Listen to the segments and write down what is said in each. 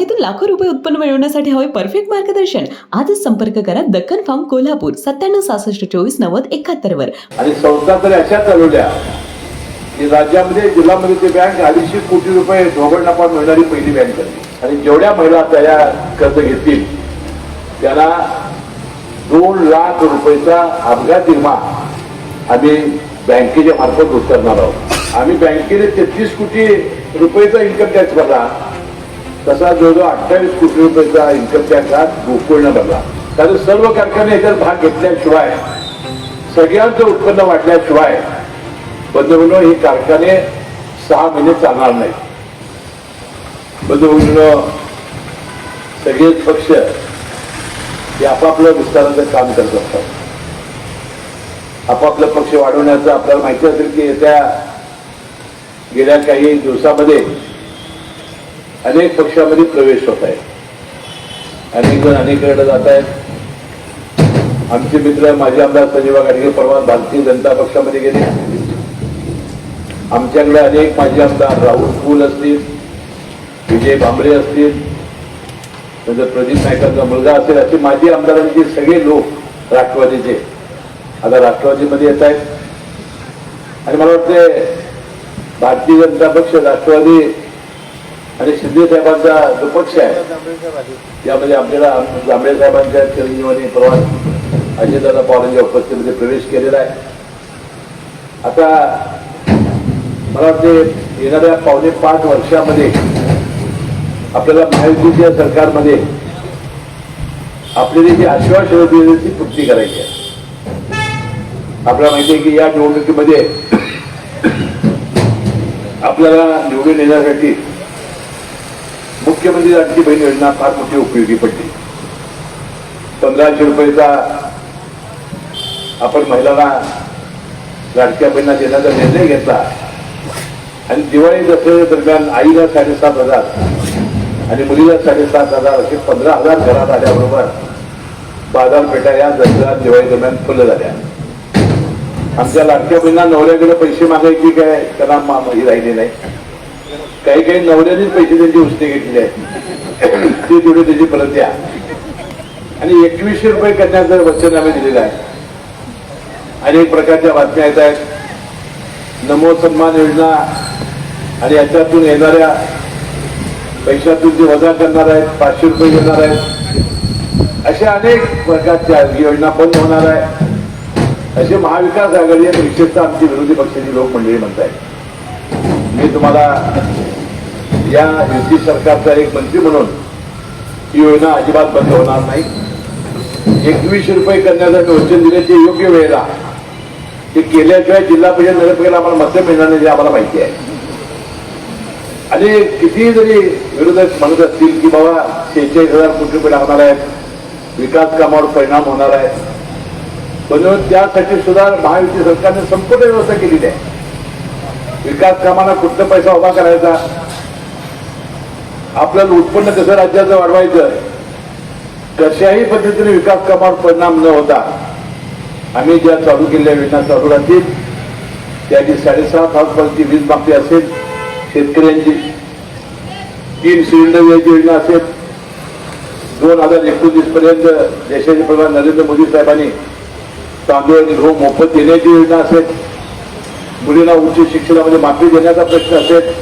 बागेतून लाखो रुपये उत्पन्न मिळवण्यासाठी हवे परफेक्ट मार्गदर्शन. आजच संपर्क करा दक्कन फार्म कोल्हापूर सत्त्याण्णव सहासष्ट चोवीस नव्वद एकाहत्तर वर. आणि संस्था तर अशा चालवल्या की राज्यामध्ये जिल्ह्यामध्ये ते बँक अडीचशे कोटी रुपये ढोबळ नफा मिळणारी पहिली बँक आणि जेवढ्या महिला त्या कर्ज घेतील त्याला दोन लाख रुपयेचा अपघात विमा आम्ही बँकेच्या मार्फत उतरणार आहोत. आम्ही बँकेने तेहतीस कोटी रुपयेचा इन्कम टॅक्स भरला. तसा जवळजवळ अठ्ठावीस कोटी रुपयाचा इन्कम टॅक्स हा गोकुळनं भरला कारण सर्व कारखाने याच्यात भाग घेतल्याशिवाय सगळ्यांचं उत्पन्न वाढल्याशिवाय बंधुभून हे कारखाने सहा महिने चालणार नाही बंधुभून सगळेच पक्ष हे आपापल्या विस्ताराचं काम करत असतात. आपापलं पक्ष वाढवण्याचं आपल्याला माहिती असेल की येत्या गेल्या काही दिवसामध्ये अनेक पक्षामध्ये प्रवेश होत आहे. अनेक जण अनेककडे जात आहेत. आमचे मित्र माजी आमदार संजीवा गाडगे परवा भारतीय जनता पक्षामध्ये गेले. आमच्याकडे अनेक माजी आमदार राहुल फुल असतील विजय भांबरे असतील नंतर प्रदीप नायकांचा मुलगा असेल असे माजी आमदारांचे सगळे लोक राष्ट्रवादीचे आता राष्ट्रवादीमध्ये येत आहेत. आणि मला वाटते भारतीय जनता पक्ष राष्ट्रवादी आणि शिंदे साहेबांचा जो पक्ष आहे यामध्ये आपल्याला जांभळे साहेबांच्या चिरंजीवानी प्रवास अजितदादा पवारांच्या उपस्थितीमध्ये प्रवेश केलेला आहे. आता मला वाटते येणाऱ्या पावणे पाच वर्षामध्ये आपल्याला महायुतीच्या सरकारमध्ये आपल्याला जी आश्वासन दिली ती पूर्ती करायची आहे. आपल्याला माहिती आहे की या निवडणुकीमध्ये आपल्याला निवडून येण्यासाठी मुख्यमंत्री लाडकी बहीण योजना फार मोठी उपयोगी पडली. पंधराशे रुपयेचा आपण महिलांना लाडक्या बहिणींना देण्याचा निर्णय घेतला. आणि दिवाळी दसऱ्या दरम्यान आईला साडेसात हजार आणि मुलीला साडेसात हजार असे पंधरा हजार घरात आल्याबरोबर बाजारपेठा या दसऱ्या दिवाळी दरम्यान फुलं झाल्या. आमच्या लाडक्या बहिणींना नवऱ्याकडे पैसे मागायची काय? त्यांना ही राहिली नाही. काही काही नवऱ्यानेच पैसे त्यांची उसने घेतलेले आहेत. ते तेवढे त्याची परत द्या. आणि एकवीसशे रुपये करण्याचं वचन आम्ही दिलेलं आहे. अनेक प्रकारच्या बातम्या येत आहेत. नमो सन्मान योजना आणि याच्यातून येणाऱ्या पैशातून जे वजा करणार आहेत पाचशे रुपये घेणार आहेत. अशा अनेक प्रकारच्या योजना बंद होणार आहे असे महाविकास आघाडी आणि विशेषतः आमची विरोधी पक्षाची लोक मंडळी आहेत मी तुम्हाला या युती सरकारचा एक मंत्री म्हणून ही योजना अजिबात बंद होणार नाही. एकवीसशे रुपये करण्याचा वचन दिले ते योग्य वेळेला ते केल्याशिवाय जिल्हा परिषद नगरपालिकेला आम्हाला मतं मिळणार नाही हे आम्हाला माहिती आहे. आणि किती जरी विरोधक म्हणत असतील की बाबा शेहेचाळीस हजार कोटी रुपये लागणार आहेत विकास कामावर परिणाम होणार आहे म्हणून त्यासाठी सुद्धा महायुती सरकारने संपूर्ण व्यवस्था केलेली आहे. विकास कामाला कुठला पैसा उभा करायचा? आपल्याला उत्पन्न कसं राज्याचं वाढवायचं? कशाही पद्धतीने विकास कामावर परिणाम न होता आम्ही ज्या चालू केलेल्या योजना चालू राहतील त्याची साडेसात हजारपर्यंतची वीज मागणी असेल शेतकऱ्यांची तीन सिलेंडर द्यायची योजना असेल दोन हजार एकोणतीस पर्यंत देशाचे प्रधान नरेंद्र मोदी साहेबांनी तांदूळ आणि गहू मोफत देण्याची योजना असेल मुलींना उच्च शिक्षणामध्ये माफी देण्याचा प्रश्न असेल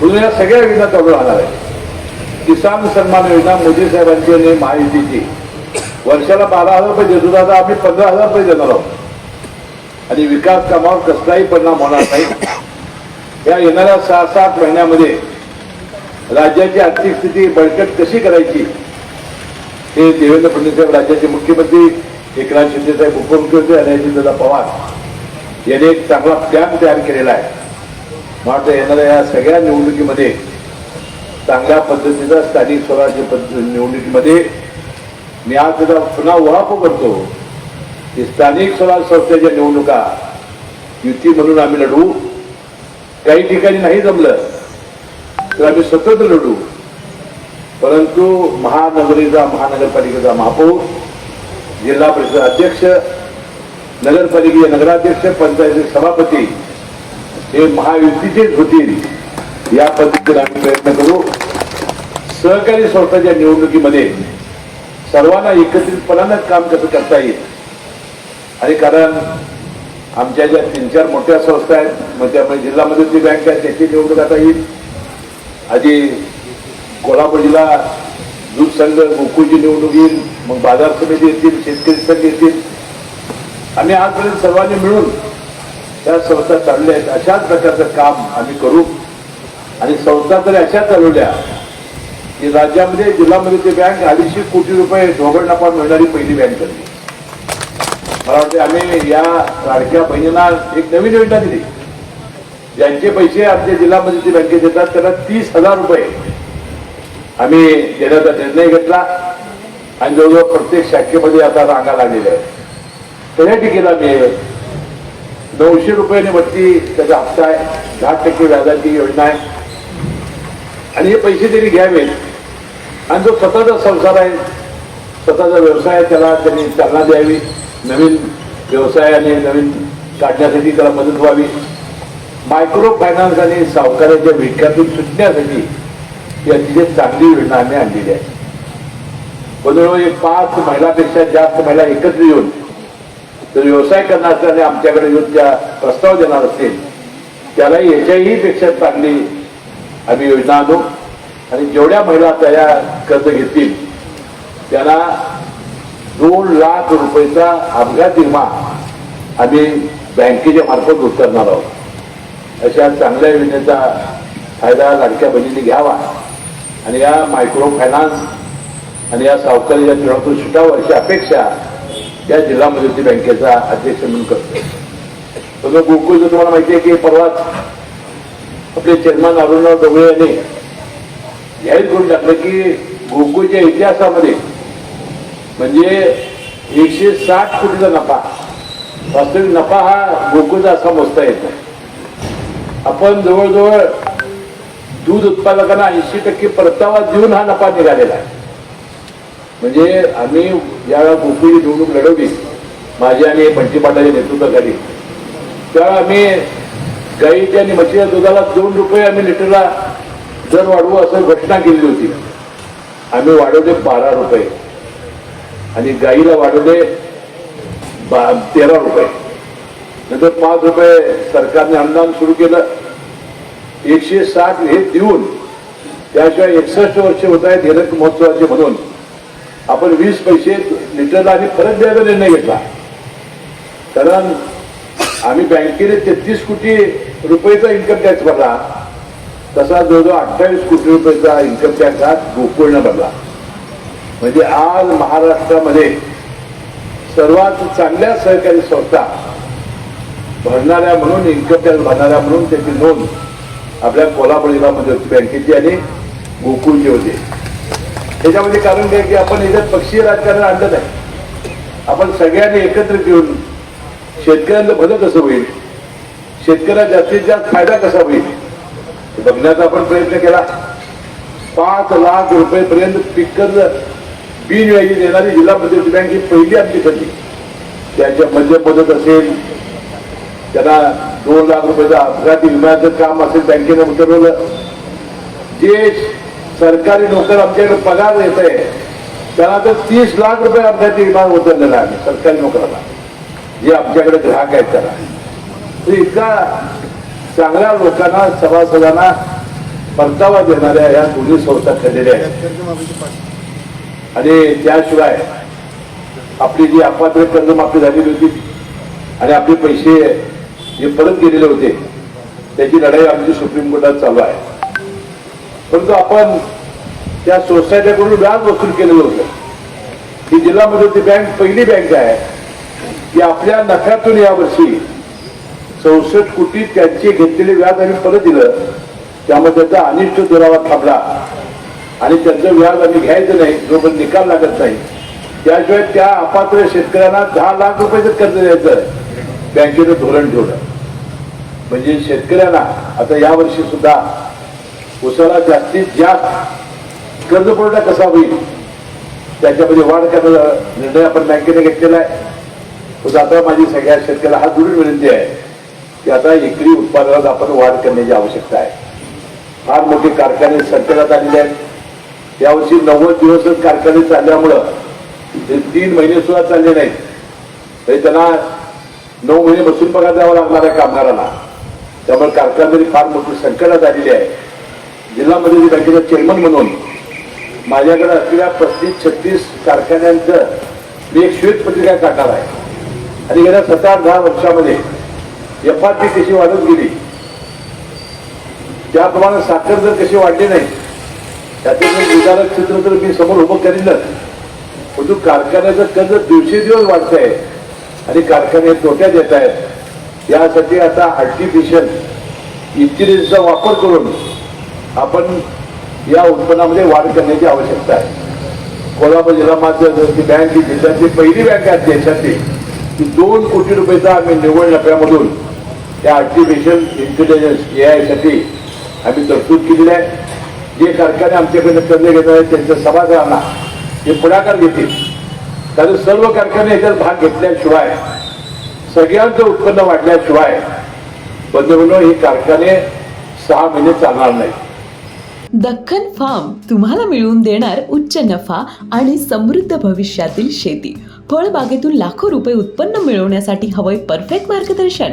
म्हणून या सगळ्या योजना चालू राहणार आहे किसान सन्मान योजना मोदी साहेबांची आणि महायुतीची. वर्षाला बारा हजार रुपये देत होता आता आम्ही पंधरा हजार रुपये देणार आहोत. आणि विकास कामावर कसलाही परिणाम होणार नाही. या येणाऱ्या सहा सात महिन्यामध्ये राज्याची आर्थिक स्थिती बळकट कशी करायची? हे देवेंद्र फडणवीस राज्याचे मुख्यमंत्री एकनाथ शिंदेसाहेब उपमुख्यमंत्री आणि अजितदादा पवार यांनी एक चांगला प्लॅन तयार केलेला आहे. वाटतं येणाऱ्या या सगळ्या निवडणुकीमध्ये चांगल्या पद्धतीचा स्थानिक स्वराज्य पद्धती निवडणुकीमध्ये मी आज त्याचा पुन्हा उहापो करतो की स्थानिक स्वराज संस्थेच्या निवडणुका युती म्हणून आम्ही लढवू काही ठिकाणी नाही जमलं तर आम्ही स्वतंत्र लढू. परंतु महानगरीचा महानगरपालिकेचा महापौर जिल्हा परिषद अध्यक्ष नगरपालिकेचे नगराध्यक्ष पंचायत सभापती हे महायुतीचेच होतील या पद्धतीने आम्ही प्रयत्न करू. सहकारी संस्थाच्या निवडणुकीमध्ये सर्वांना एकत्रितपणानं काम कसं करता येईल? आणि कारण आमच्या ज्या तीन चार मोठ्या संस्था आहेत मग त्यामुळे जिल्हा मदती बँक आहे त्याची निवडणूक आता येईल. आधी कोल्हापूर जिल्हा दूध संघ गोकुळची निवडणूक येईल मग बाजार समिती येतील शेतकरी संघ येतील. आम्ही आजपर्यंत सर्वांनी मिळून त्या संस्था चालल्या आहेत अशाच प्रकारचं काम आम्ही करू. आणि संस्था तर अशा चालवल्या की राज्यामध्ये जिल्ह्यामध्ये ती बँक अडीचशे कोटी रुपये ढोबळ नफा मिळणारी पहिली बँक ठरली मला वाटते आम्ही या लाडक्या बहिणींना एक नवीन योजना दिली. ज्यांचे पैसे आमच्या जिल्ह्यामध्ये ते बँकेत येतात त्यांना तीस हजार रुपये आम्ही देण्याचा निर्णय घेतला. आणि जवळजवळ प्रत्येक शाखेमध्ये आता रांगा लागलेल्या आहेत. त्या ठिकाणी मी नऊशे रुपयाने वरती त्याचा हप्ता आहे. दहा टक्के व्याजाची योजना आहे. आणि हे पैसे त्यांनी घ्यावेत. आणि जो स्वतःचा संसार आहे स्वतःचा व्यवसाय आहे त्याला त्यांनी चालना द्यावी. नवीन व्यवसायाने नवीन काढण्यासाठी त्याला मदत व्हावी. मायक्रो फायनान्स आणि सावकाराच्या विळख्यातून सुटण्यासाठी ही अतिशय चांगली योजना आम्ही आणलेली आहे. बरोबर पाच महिलापेक्षा जास्त महिला एकत्र येऊन जर व्यवसाय करणार आमच्याकडे येऊन त्या प्रस्ताव देणार असतील त्याला याच्याही पेक्षा चांगली आम्ही योजना आणू. आणि जेवढ्या महिला त्या कर्ज घेतील त्यांना दोन लाख रुपयेचा अपघात विमा आम्ही बँकेच्या मार्फत उतरणार आहोत. अशा चांगल्या योजनेचा फायदा लाडक्या बहिणींनी घ्यावा. आणि या मायक्रो फायनान्स आणि या सावकारी या खेळातून सुटावं अशी अपेक्षा या जिल्हा मध्यवर्ती बँकेचा अध्यक्ष म्हणून करतो. तसं गोकुळचं तुम्हाला माहिती आहे की परवाच आपले चेअरमन अरुणराव डोंगरे यांनी जाहीर करून टाकलं की गोकुळच्या इतिहासामध्ये म्हणजे एकशे साठ कोटीचा नफा वास्तविक नफा हा गोकुळचा असा मोजता येत नाही. आपण जवळजवळ दूध उत्पादकांना ऐंशी टक्के परतावा देऊन हा नफा निघालेला आहे. म्हणजे आम्ही ज्यावेळा गोपीची निवडणूक लढवली. माझी आणि बंटी पाटाच्या नेतृत्वाखाली त्यावेळा आम्ही गाईच्या आणि म्हशीच्या दुधाला दोन रुपये आम्ही लिटरला दर वाढवू असं घोषणा केली होती. आम्ही वाढवले बारा रुपये. आणि गाईला वाढवले बा तेरा रुपये. नंतर पाच रुपये सरकारने अनुदान सुरू केलं. एकशे साठ हे देऊन त्याशिवाय एकसष्ट वर्ष होत आहेत हिरक महोत्सवाचे म्हणून. आपण वीस पैसे लिटरला आणि परत द्यायचा निर्णय घेतला. कारण आम्ही बँकेने तेहतीस कोटी रुपयेचा इन्कम टॅक्स भरला. तसा जवळजवळ अठ्ठावीस कोटी रुपयेचा इन्कम टॅक्स हा गोकुळनं भरला. म्हणजे आज महाराष्ट्रामध्ये सर्वात चांगल्या सहकारी संस्था भरणाऱ्या म्हणून इन्कम टॅक्स भरणाऱ्या म्हणून त्याची नोंद आपल्या कोल्हापूर जिल्ह्यामध्ये होती बँकेची आणि गोकुळची होती. त्याच्यामध्ये कारण काय की आपण याच्यात पक्षीय राजकारण आणलं नाही आपण सगळ्यांनी एकत्रित येऊन शेतकऱ्यांचं भलं कसं होईल? शेतकऱ्याला जास्तीत जास्त फायदा कसा होईल? बघण्याचा आपण प्रयत्न केला. पाच लाख रुपयेपर्यंत पीक कर्ज बिनव्याजी देणारी जिल्हा मध्यवर्ती बँक ही पहिली आमची ठरली. त्यांच्या मध्य मदत असेल त्यांना दोन लाख रुपयाचा अपघाती विम्याचं काम असेल बँकेनं उतरवलं जे सरकारी नोकर आमच्याकडे पगार येत आहे त्याला तर तीस लाख रुपये अपघाती विमा उतरलेला आहे सरकारी नोकराला. जे आमच्याकडे ग्राहक आहेत त्याला. तर इतका चांगल्या लोकांना सभासदांना परतावा देणाऱ्या या दोन्ही संस्था ठरलेल्या आहेत. आणि त्याशिवाय आपली जी अपात्र कर्जमाफी झालेली होती आणि आपले पैसे जे परत गेलेले होते त्याची लढाई आमची सुप्रीम कोर्टात चालू आहे. परंतु आपण त्या सोसायट्याकडून व्याज वसूल केलेलं होतं ही जिल्हा मध्यवर्ती बँक पहिली बँक आहे. की आपल्या नफ्यातून यावर्षी चौसष्ट कोटी त्यांचे घेतलेले व्याज आम्ही परत दिलं. त्यामुळे त्याचा अनिष्ट दुरावा थांबला. आणि त्यांचं व्याज आम्ही घ्यायचं नाही जोपर्यंत निकाल लागत नाही. त्याशिवाय त्या अपात्र शेतकऱ्यांना दहा लाख रुपयाचं कर्ज द्यायचं बँकेचं धोरण ठेवलं. म्हणजे शेतकऱ्यांना आता यावर्षी सुद्धा उसाला जास्तीत जास्त कर्ज पुरवठा कसा होईल? त्याच्यामध्ये वाढ करण्याचा निर्णय आपण बँकेने घेतलेला आहे. तर आता माझी सगळ्या शेतकऱ्याला हात जोडून विनंती आहे की आता एकरी उत्पादनात आपण वाढ करण्याची आवश्यकता आहे. फार मोठे कारखाने संकटात आलेले आहेत. यावर्षी नव्वद दिवसच कारखाने चालल्यामुळं ते तीन महिने सुद्धा चालले नाहीत. तरी त्यांना नऊ महिने बसून पगार द्यावा लागणार आहे कामगारांना. त्यामुळे कारखानदारी फार मोठी संकटात आलेली आहे. जिल्हा मध्यवर्ती बँकेचा चेअरमन म्हणून माझ्याकडे असलेल्या पस्तीस छत्तीस कारखान्यांचं मी एक श्वेतपत्रिका काढणार आहे. आणि गेल्या सतरा दहा वर्षामध्ये एफ आर पी कशी वाढत गेली त्याप्रमाणे साखर जर कशी वाढली नाही त्याचे जर क्षेत्र चित्र तर मी समोर उभं करीनच परंतु कारखान्याचं कर्ज दिवसेदिवस वाढत आहे आणि कारखाने तोट्यात येत आहेत यासाठी आता आर्टिफिशियल इंटेलिजन्सचा वापर करून आपण या उत्पन्नामध्ये वाढ करण्याची आवश्यकता आहे. कोल्हापूर जिल्हा मात्र बँक ही जिल्ह्यातली पहिली बँक आहे देशातली. की दोन कोटी रुपयाचा आम्ही निव्वळ नफ्यामधून त्या आर्टिफिशियल इंटेलिजन्स ए आयसाठी आम्ही तरतूद केलेली आहे. जे कारखाने आमच्याकडे कर्ज घेणार आहेत त्यांच्या सभागृहांना हे पुढाकार घेतील. कारण सर्व कारखाने याच्यात भाग घेतल्याशिवाय सगळ्यांचं उत्पन्न वाढल्याशिवाय बंधूंनो हे कारखाने सहा महिने चालणार नाही दख्खन फार्म तुम्हाला मिळवून देणार उच्च नफा आणि समृद्ध भविष्यातील शेती. फळबागेतून लाखो रुपये उत्पन्न मिळवण्यासाठी हवंय परफेक्ट मार्गदर्शन.